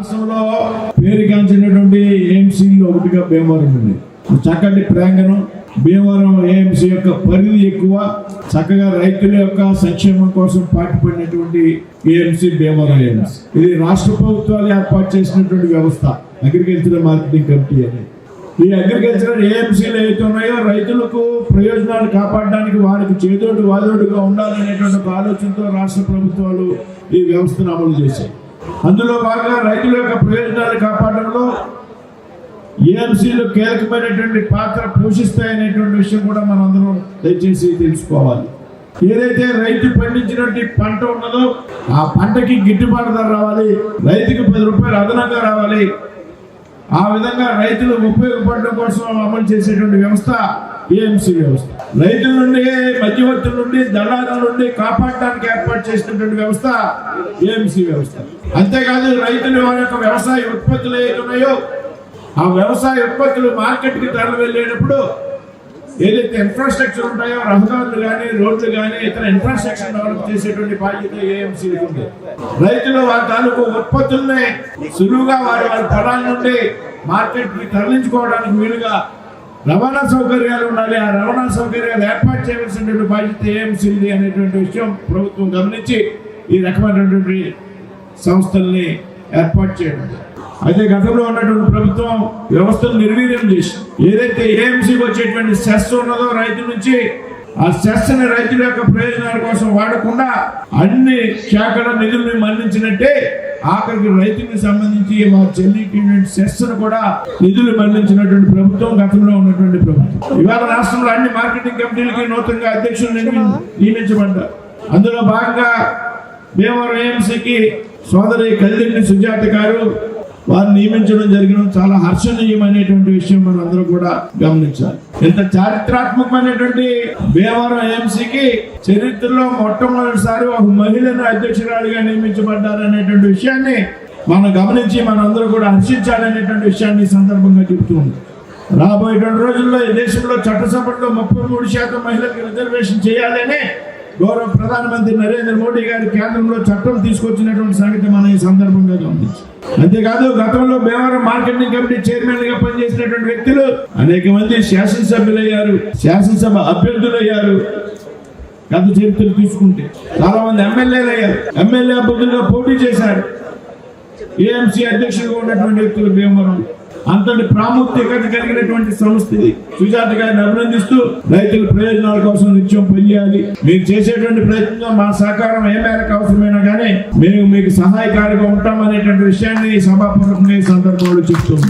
రాష్ట్రంలో పేరుగాంచినటువంటి ఏఎంసీలో ఒకటిగా భీమవరం ఉంది. చక్కటి ప్రాంగణం భీమవరం ఏఎంసీ యొక్క పరిధి ఎక్కువ చక్కగా రైతుల యొక్క సంక్షేమం కోసం పాటుపడినటువంటి ఏఎంసీ భీమవరం ఏఎంసీ. ఇది రాష్ట్ర ప్రభుత్వాలు ఏర్పాటు చేసినటువంటి వ్యవస్థ అగ్రికల్చర్ మార్కెటింగ్ కమిటీ అని ఈ అగ్రికల్చర్ ఏఎంసీలు ఏవైతే ఉన్నాయో రైతులకు ప్రయోజనాలు కాపాడడానికి వారికి చేదోడు వాదోడుగా ఉండాలనేటువంటి ఆలోచనతో రాష్ట్ర ప్రభుత్వాలు ఈ వ్యవస్థను అమలు చేశాయి. అందులో భాగంగా రైతుల యొక్క ప్రయోజనాలు కాపాడడంలో ఏఎంసీలు కీలకమైనటువంటి పాత్ర పోషిస్తాయనేటువంటి విషయం కూడా మనందరం దయచేసి తెలుసుకోవాలి. ఏదైతే రైతు పండించినటువంటి పంట ఉన్నదో ఆ పంటకి గిట్టుబాటు ధర రావాలి రైతుకి పది రూపాయలు అదనంగా రావాలి. ఆ విధంగా రైతులు ఉపయోగపడడం కోసం అమలు చేసేటువంటి వ్యవస్థ ఏఎంసీ వ్యవస్థ. రైతుల నుండి మధ్యవర్తుల నుండి దళారుల నుండి కాపాడడానికి ఏర్పాటు చేసినటువంటి వ్యవస్థ ఏఎంసీ వ్యవస్థ. అంతేకాదు రైతులు వారి యొక్క వ్యవసాయ ఉత్పత్తులు ఏవైతే ఉన్నాయో ఆ వ్యవసాయ ఉత్పత్తులు మార్కెట్కి తరలి వెళ్ళేటప్పుడు ఏదైతే ఇన్ఫ్రాస్ట్రక్చర్ ఉంటాయో రహదారులు కానీ రోడ్లు కానీ ఇతర ఇన్ఫ్రాస్ట్రక్చర్ డెవలప్ చేసేటువంటి బాధ్యత ఏఎంసీ ఉంది. రైతులు వారి తాలూకు ఉత్పత్తుల్ని సులువుగా వారి వారి పొలాల నుండి మార్కెట్కి తరలించుకోవడానికి వీలుగా రవాణా సౌకర్యాలు ఉండాలి. ఆ రవాణా సౌకర్యాలు ఏర్పాటు చేయవలసినటువంటి బాధ్యత ఏఎంసీది అనేటువంటి విషయం ప్రభుత్వం గమనించి ఈ రకమైనటువంటి సంస్థల్ని ఏర్పాటు చేయడం అయితే గతంలో ఉన్నటువంటి ప్రభుత్వం వ్యవస్థను నిర్వీర్యం చేసి ఏదైతే ఏఎంసీకి వచ్చేటువంటి సెస్ ఉన్నదో రైతు నుంచి ఆ సెస్ రైతుల యొక్క ప్రయోజనాల కోసం వాడకుండా అన్ని శాఖల నిధుల్ని మరణించినట్టే ఆఖరికి రైతుకి సంబంధించి మా చెల్లించినటువంటి సెస్ కూడా నిధులు మరణించినటువంటి ప్రభుత్వం గతంలో ఉన్నటువంటి ప్రభుత్వం. ఇవాళ రాష్ట్రంలో అన్ని మార్కెటింగ్ కమిటీలకి నూతనంగా అధ్యక్షులు నియమించబడ్డారు. అందులో భాగంగా భీమవరం ఏఎంసీకి సోదరి కల్దిండి సుజాత గారు వారిని నియమించడం జరిగిన చాలా హర్షణీయమైనటువంటి విషయం మనందరూ కూడా గమనించాలి. ఇంత చారిత్రాత్మకమైనటువంటి భీమవరం ఏఎంసీకి చరిత్రలో మొట్టమొదటిసారి ఒక మహిళను అధ్యక్షురాలిగా నియమించబడ్డారనేటువంటి విషయాన్ని మనం గమనించి మనందరూ కూడా హర్షించాలనేటువంటి విషయాన్ని ఈ సందర్భంగా చెబుతుంది రాబోయేటువంటి రోజుల్లో ఈ దేశంలో చట్టసభల్లో ముప్పై మూడు శాతం మహిళలకు రిజర్వేషన్ చేయాలని గౌరవ ప్రధానమంత్రి నరేంద్ర మోడీ గారు కేంద్రంలో చట్టం తీసుకొచ్చినటువంటి సంగతి మనం ఈ సందర్భంగా గమనించాం. అంతేకాదు గతంలో భీమవరం మార్కెటింగ్ కమిటీ చైర్మన్గా పనిచేసినటువంటి వ్యక్తులు అనేక మంది శాసనసభ్యులయ్యారు శాసనసభ అభ్యర్థులయ్యారు. గత చరిత్ర తీసుకుంటే చాలా మంది ఎమ్మెల్యేలు అయ్యారు ఎమ్మెల్యే అభ్యర్థులుగా పోటీ చేశారు. ఏఎంసీ అధ్యక్షులుగా ఉన్నటువంటి వ్యక్తులు భీమవరం అంతటి ప్రాముఖ్యత కలిగినటువంటి సంస్థ ఇది. సుజాత గారిని అభినందిస్తూ రైతుల ప్రయోజనాల కోసం నిత్యం పనిచేయాలి. మీరు చేసేటువంటి ప్రయత్నంలో మా సహకారం ఏ మేరకు అవసరమైనా కానీ మేము మీకు సహాయకారిగా ఉంటామనేటువంటి విషయాన్ని సభాపూర్వకంగా ఈ సందర్భంలో చెప్తున్నాం.